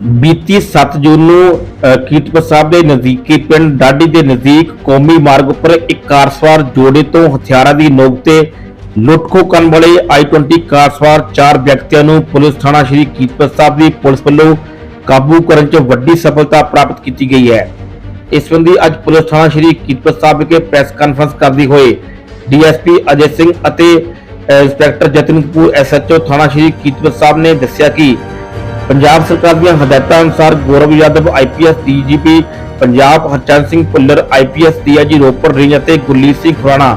ਬੀਤੀ 7 ਜੂਨ ਨੂੰ ਕੀਰਤਪੁਰ ਸਾਹਿਬ ਦੇ ਨਜ਼ਦੀਕੀ ਪਿੰਡ ਡਾਡੀ ਦੇ ਨਜ਼ਦੀਕ ਕੌਮੀ ਮਾਰਗ ਉੱਪਰ ਇੱਕ ਕਾਰ ਸਵਾਰ ਜੋੜੇ ਤੋਂ ਹਥਿਆਰਾਂ ਦੀ ਨੋਕ ਤੇ ਲੁੱਟਖੋ ਕਰਨ ਵਾਲੇ i20 ਕਾਰ ਸਵਾਰ ਚਾਰ ਵਿਅਕਤੀਆਂ ਨੂੰ ਪੁਲਿਸ ਥਾਣਾ ਸ਼੍ਰੀ ਕੀਰਤਪੁਰ ਸਾਹਿਬ ਦੀ ਪੁਲਿਸ ਵੱਲੋਂ ਕਾਬੂ ਕਰਨ 'ਚ ਵੱਡੀ ਸਫਲਤਾ ਪ੍ਰਾਪਤ ਕੀਤੀ ਗਈ ਹੈ। ਇਸ ਸੰਬੰਧੀ ਅੱਜ ਪੁਲਿਸ ਥਾਣਾ ਸ਼੍ਰੀ ਕੀਰਤਪੁਰ ਸਾਹਿਬ ਵਿਖੇ ਪ੍ਰੈਸ ਕਾਨਫਰੰਸ ਕਰਦੀ ਹੋਏ ਡੀਐਸਪੀ ਅਜੇ ਸਿੰਘ ਅਤੇ ਇੰਸਪੈਕਟਰ ਜਤਨ ਕਪੂਰ ਐਸਐਚਓ ਥਾਣਾ ਸ਼੍ਰੀ ਕੀਰਤਪੁਰ ਸਾਹਿਬ ਨੇ ਦੱਸਿਆ ਕਿ ਪੰਜਾਬ ਸਰਕਾਰ ਦੀਆਂ ਹਦਾਇਤਾਂ ਅਨੁਸਾਰ Gaurav Yadav IPS DGP Punjab Harchand Singh Bhullar IPS DIG Ropar range ਅਤੇ ਗੁਰਲੀਤ ਸਿੰਘ ਖੁਰਾਣਾ।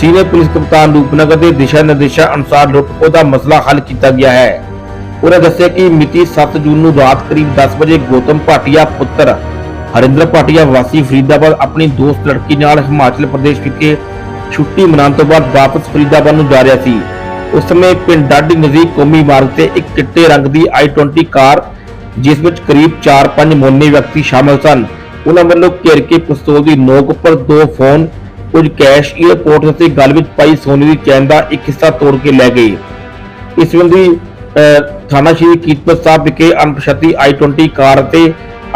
ਸੀਨੀਅਰ ਪੁਲਿਸ ਕਪਤਾਨ ਰੂਪਨਗਰ ਦੇ ਦਿਸ਼ਾ ਨਿਰਦੇਸ਼ਾਂ ਅਨੁਸਾਰ ਲੁੱਟ ਦਾ ਮਸਲਾ ਹੱਲ ਕੀਤਾ ਗਿਆ ਹੈ। ਉਹਨਾਂ ਦੱਸਿਆ ਕਿ ਮਿਤੀ 7 ਜੂਨ ਨੂੰ ਰਾਤ ਕਰੀਬ 10 ਵਜੇ ਗੌਤਮ ਭਾਟੀਆ ਪੁੱਤਰ ਹਰਿੰਦਰ ਭਾਟੀਆ ਵਾਸੀ ਫਰੀਦਾਬਾਦ ਆਪਣੀ ਦੋਸਤ ਲੜਕੀ ਨਾਲ ਹਿਮਾਚਲ ਪ੍ਰਦੇਸ਼ ਵਿਖੇ ਛੁੱਟੀ ਮਨਾਉਣ ਤੋਂ ਬਾਅਦ ਵਾਪਸ ਫਰੀਦਾਬਾਦ ਨੂੰ ਜਾ ਰਿਹਾ ਸੀ। ਉਸ ਸਮੇਂ ਪਿੰਡ ਡਾਡੀ ਨਜ਼ਦੀਕ ਕੌਮੀ ਮਾਰਗ ਤੇ ਇੱਕ ਚਿੱਟੇ ਰੰਗ ਦੀ i20 ਕਾਰ, ਜਿਸ ਵਿੱਚ ਕਰੀਬ 4-5 ਮੋਨੇ ਵਿਅਕਤੀ ਸ਼ਾਮਲ ਸਨ। ਉਹਨਾਂ ਵੱਲੋਂ ਘੇਰ ਕੇ ਪਿਸਤੌਲ ਦੀ ਨੋਕ ਉੱਪਰ ਦੋ ਫੋਨ, ਕੁਝ ਕੈਸ਼ ਏਅਰਪੋਰਟ ਅਤੇ ਗਲ ਵਿੱਚ ਪਾਈ ਸੋਨੇ ਦੀ ਚੈਨ ਦਾ ਇੱਕ ਹਿੱਸਾ ਤੋੜ ਕੇ ਲੈ ਗਏ। ਇਸ ਸੰਬੰਧੀ ਥਾਣਾ ਸ਼੍ਰੀ ਕੀਰਤਪੁਰ ਸਾਹਿਬ ਵਿਖੇ ਅਣਪਛਾਤੀ i20 ਕਾਰ ਅਤੇ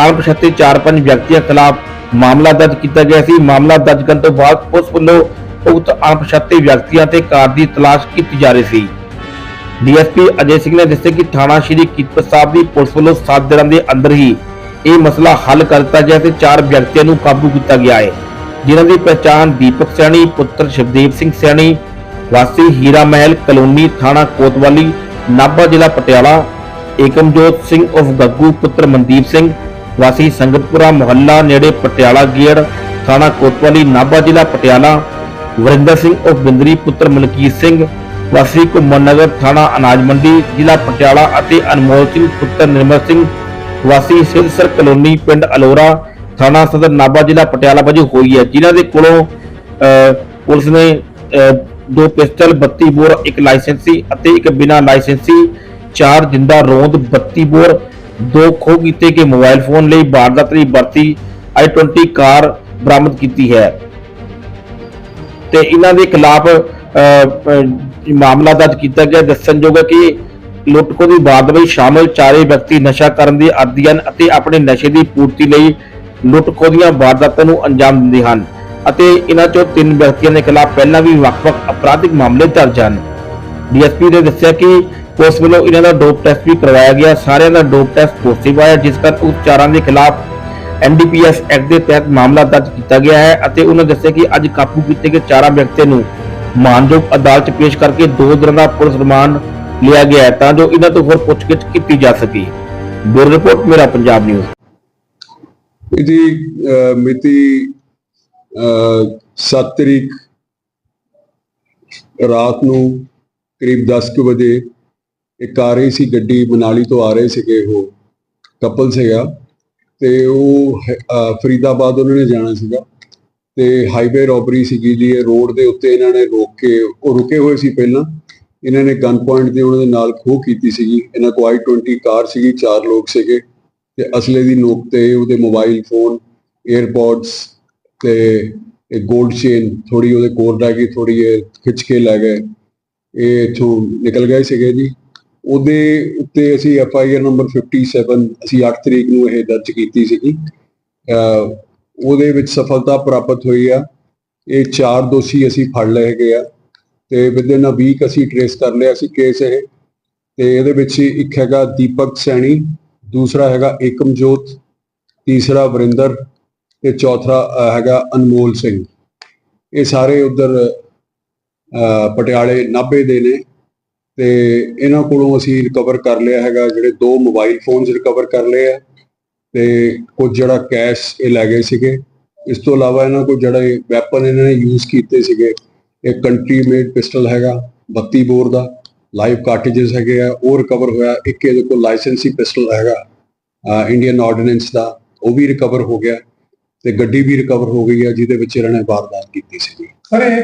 ਅਣਪਛਾਤੇ 4-5 ਵਿਅਕਤੀਆਂ ਖਿਲਾਫ ਮਾਮਲਾ ਦਰਜ ਕੀਤਾ ਗਿਆ ਸੀ। ਮਾਮਲਾ ਦਰਜ ਕਰਨ ਤੋਂ ਬਾਅਦ ਪੁਲਿਸ ਵੱਲੋਂ ਉਕਤ ਅਣਪਛਾਤੇ ਵਿਅਕਤੀਆਂ ਤੇ ਕਾਰ ਦੀ ਤਲਾਸ਼ ਕੀਤੀ ਜਾ ਰਹੀ ਸੀ। ਡੀਐਸਪੀ ਅਜੇ ਸਿੰਘ ਨੇ ਦੱਸਿਆ ਕਿ ਥਾਣਾ ਸ਼੍ਰੀ ਕੀਰਤਪੁਰ ਸਾਹਿਬ ਦੀ ਪੁਲਿਸ ਵੱਲੋਂ 7 ਦਿਨਾਂ ਦੇ ਅੰਦਰ ਹੀ ਇਹ ਮਸਲਾ ਹੱਲ ਕਰ ਦਿੱਤਾ ਗਿਆ ਤੇ ਚਾਰ ਵਿਅਕਤੀਆਂ ਨੂੰ ਕਾਬੂ ਕੀਤਾ ਗਿਆ ਹੈ। ਜਿਨ੍ਹਾਂ ਦੀ ਪਛਾਣ ਦੀਪਕ ਸੈਣੀ, ਪੁੱਤਰ ਸ਼ਿਵਦੇਵ ਸਿੰਘ ਸੈਣੀ, ਵਾਸੀ ਹੀਰਾ ਮਹਿਲ, ਕਲੋਨੀ ਥਾਣਾ ਕੋਤਵਾਲੀ, ਨਾਭਾ ਜ਼ਿਲ੍ਹਾ ਪਟਿਆਲਾ, ਏਕਮਜੋਤ ਸਿੰਘ ਉਫ ਗੱਗੂ, ਪੁੱਤਰ ਮਨਦੀਪ ਸਿੰਘ, ਵਾਸੀ ਸੰਗਤਪੁਰਾ ਮੁਹੱਲਾ, ਨੇੜੇ ਪਟਿਆਲਾ ਗੇੜ, ਥਾਣਾ ਕੋਤਵਾਲੀ, ਨਾਭਾ ਜ਼ਿਲ੍ਹਾ ਪਟਿਆਲਾ ਵਰਿੰਦਰ ਸਿੰਘ ਉਫ ਬਿੰਦਰੀ ਪੁੱਤਰ ਮਲਕੀਤ ਸਿੰਘ, ਵਾਸੀ ਘੁੰਮਣ ਨਗਰ ਥਾਣਾ ਅਨਾਜ ਮੰਡੀ, ਜ਼ਿਲ੍ਹਾ ਪਟਿਆਲਾ ਅਤੇ ਅਨਮੋਲ ਸਿੰਘ, ਪੁੱਤਰ ਨਿਰਮਲ ਸਿੰਘ, ਵਾਸੀ ਸਿਲਸਰ ਕਲੋਨੀ, ਪਿੰਡ ਅਲੋਰਾ, ਥਾਣਾ ਸਦਰ ਨਾਭਾ, ਜ਼ਿਲ੍ਹਾ ਪਟਿਆਲਾ ਵਜੋਂ ਹੋਈ ਹੈ। ਜਿਨ੍ਹਾਂ ਦੇ ਕੋਲੋਂ ਪੁਲਿਸ ਨੇ ਦੋ ਪਿਸਟਲ 32 ਬੋਰ, ਇੱਕ ਲਾਇਸੈਂਸੀ ਅਤੇ ਇੱਕ ਬਿਨਾਂ ਲਾਇਸੈਂਸੀ ਚਾਰ ਜਿੰਦਾ ਰੋਂਦ 32 ਬੋਰ, ਦੋ ਖੋਹ ਕੀਤੇ ਗਏ ਮੋਬਾਈਲ ਫੋਨ ਲਈ ਵਾਰਦਾਤ ਲਈ ਵਰਤੀ i20 ਕਾਰ ਬਰਾਮਦ ਕੀਤੀ ਹੈ। ਤੇ ਇਹਨਾਂ ਦੇ ਖਿਲਾਫ ਮਾਮਲਾ ਦਰਜ ਕੀਤਾ ਗਿਆ। ਦੱਸਣਯੋਗ ਹੈ ਕਿ ਲੁੱਟਖੋ ਦੀ ਵਾਰਦਾਤ ਵਿੱਚ ਸ਼ਾਮਲ ਚਾਰੇ ਵਿਅਕਤੀ ਨਸ਼ਾ ਕਰਨ ਦੇ ਆਦੀ ਹਨ ਅਤੇ ਆਪਣੇ ਨਸ਼ੇ ਦੀ ਪੂਰਤੀ ਲਈ ਲੁੱਟਖੋ ਦੀਆਂ ਵਾਰਦਾਤਾਂ ਨੂੰ ਅੰਜਾਮ ਦਿੰਦੇ ਹਨ ਅਤੇ ਇਹਨਾਂ ਚੋਂ ਤਿੰਨ ਵਿਅਕਤੀਆਂ ਦੇ ਖਿਲਾਫ ਪਹਿਲਾਂ ਵੀ ਵੱਖ-ਵੱਖ ਅਪਰਾਧਿਕ ਮਾਮਲੇ ਦਰਜ ਹਨ। ਡੀਐਸਪੀ ਨੇ ਦੱਸਿਆ ਕਿ ਪੁਲਿਸ ਵੱਲੋਂ ਇਹਨਾਂ ਦਾ ਡੋਪ ਟੈਸਟ ਵੀ ਕਰਵਾਇਆ ਗਿਆ। ਸਾਰਿਆਂ ਦਾ ਡੋਪ ਟੈਸਟ ਪੋਜ਼ਿਟਿਵ ਆਇਆ, ਜਿਸ ਕਰਕੇ ਉਸ ਚਾਰਾਂ ਦੇ ਖਿਲਾਫ ਐਨਡੀਪੀਐਸ ਐਕਟ ਦੇ ਤਹਿਤ ਮਾਮਲਾ ਦਰਜ ਕੀਤਾ ਗਿਆ ਹੈ ਅਤੇ ਉਹਨਾਂ ਦੱਸਿਆ ਕਿ ਅੱਜ ਕਾਬੂ ਕੀਤੇ ਗਏ ਚਾਰਾਂ ਵਿਅਕਤੀਆਂ ਨੂੰ ਮਾਨਯੋਗ ਅਦਾਲਤ ਪੇਸ਼ ਕਰਕੇ ਦੋ ਦਿਨਾਂ ਦਾ ਪੁਲਿਸ ਰਿਮਾਂਡ ਲਿਆ ਗਿਆ ਹੈ ਤਾਂ ਜੋ ਇਹਨਾਂ ਤੋਂ ਹੋਰ ਪੁੱਛਗਿੱਛ ਕੀਤੀ ਜਾ ਸਕੇ। ਬਿਊਰੋ ਰਿਪੋਰਟ, ਮੇਰਾ ਪੰਜਾਬ ਨਿਊਜ਼। ਇਹਦੀ ਮਿਤੀ 7 ਤਰੀਕ ਰਾਤ ਨੂੰ ਕਰੀਬ 10 ਵਜੇ ਇੱਕ ਆ ਰਹੀ ਸੀ ਗੱਡੀ ਮਨਾਲੀ ਤੋਂ ਆ ਰਹੇ ਸੀਗੇ ਉਹ, ਕਪਲ ਸੀਗਾ। ਤੇ ਉਹ ਫਰੀਦਾਬਾਦ ਉਹਨਾਂ ਨੇ ਜਾਣਾ ਸੀਗਾ। ਤੇ ਹਾਈਵੇ ਰੋਬਰੀ ਸੀਗੀ ਜੀ, ਇਹ ਰੋਡ ਦੇ ਉੱਤੇ ਇਹਨਾਂ ਨੇ ਰੋਕ ਕੇ, ਉਹ ਰੁਕੇ ਹੋਏ ਸੀ ਪਹਿਲਾਂ। ਇਹਨਾਂ ਨੇ ਗਨ ਪੁਆਇੰਟ ਤੇ ਉਹਨਾਂ ਦੇ ਨਾਲ ਖੋਹ ਕੀਤੀ ਸੀਗੀ। ਇਹਨਾਂ ਕੋਲ i20 ਕਾਰ ਸੀਗੀ, ਚਾਰ ਲੋਕ ਸੀਗੇ। ਤੇ ਅਸਲੇ ਦੀ ਨੋਕ ਤੇ ਉਹਦੇ ਮੋਬਾਈਲ ਫੋਨ 에ਅਰਪੋਡਸ ਤੇ ਇਹ 골ਡ ਚੇਨ ਥੋੜੀ ਉਹਦੇ ਕੋਲ ਰਹਿ ਗਈ ਥੋੜੀ ਇਹ ਖਿੱਚ ਕੇ ਲੈ ਗਏ। ਇਹ ਇਥੋਂ ਨਿਕਲ ਗਏ ਸੀਗੇ ਜੀ। ਉਹਦੇ ਉੱਤੇ ਅਸੀਂ ਐਫ ਆਈ ਆਰ ਨੰਬਰ 57 ਅਸੀਂ 8 ਤਰੀਕ ਨੂੰ ਇਹ ਦਰਜ ਕੀਤੀ ਸੀਗੀ। ਉਹਦੇ ਵਿੱਚ ਸਫਲਤਾ ਪ੍ਰਾਪਤ ਹੋਈ ਆ। ਇਹ ਚਾਰ ਦੋਸ਼ੀ ਅਸੀਂ ਫੜ ਲਏ ਗਏ ਆ ਤੇ ਵਿਦਿਨ ਅ ਵੀਕ ਅਸੀਂ ਟ੍ਰੇਸ ਕਰ ਲਿਆ ਸੀ ਕੇਸ ਇਹ। ਤੇ ਇਹਦੇ ਵਿੱਚ ਇੱਕ ਹੈਗਾ ਦੀਪਕ ਸੈਣੀ, ਦੂਸਰਾ ਹੈਗਾ ਏਕਮਜੋਤ, ਤੀਸਰਾ ਵਰਿੰਦਰ ਤੇ ਚੌਥਾ ਹੈਗਾ ਅਨਮੋਲ ਸਿੰਘ। ਇਹ ਸਾਰੇ ਉਧਰ ਪਟਿਆਲੇ ਨਾਭੇ ਦੇ ਨੇ। ਤੇ ਇਹਨਾਂ ਕੋਲੋਂ ਅਸੀਂ ਰਿਕਵਰ ਕਰ ਲਿਆ ਹੈਗਾ, ਜਿਹੜੇ ਦੋ ਮੋਬਾਈਲ ਫੋਨਸ ਰਿਕਵਰ ਕਰ ਲਏ ਆ ਤੇ ਕੁਝ ਜਿਹੜਾ ਕੈਸ਼ ਇਹ ਲੈ ਗਏ ਸੀਗੇ। ਇਸ ਤੋਂ ਇਲਾਵਾ ਇਹਨਾਂ ਕੋਲ ਜਿਹੜੇ ਵੈਪਨ ਇਹਨਾਂ ਨੇ ਯੂਜ਼ ਕੀਤੇ ਸੀਗੇ ਇੱਕ ਕੰਟਰੀ ਮੇਡ ਪਿਸਟਲ ਹੈਗਾ 32 ਬੋਰ ਦਾ ਲਾਈਵ ਕਾਰਟ੍ਰਿਜਸ ਹੈਗੇ ਆ, ਉਹ ਰਿਕਵਰ ਹੋਇਆ। ਇੱਕ ਇਹਦੇ ਕੋਲ ਲਾਇਸੈਂਸੀ ਪਿਸਟਲ ਹੈਗਾ ਇੰਡੀਅਨ ਆਰਡੀਨੈਂਸ ਦਾ, ਉਹ ਵੀ ਰਿਕਵਰ ਹੋ ਗਿਆ ਤੇ ਗੱਡੀ ਵੀ ਰਿਕਵਰ ਹੋ ਗਈ ਆ, ਜਿਹਦੇ ਵਿੱਚ ਇਹਨਾਂ ਨੇ ਵਾਰਦਾਤ ਕੀਤੀ ਸੀ ਸਰ, ਇਹ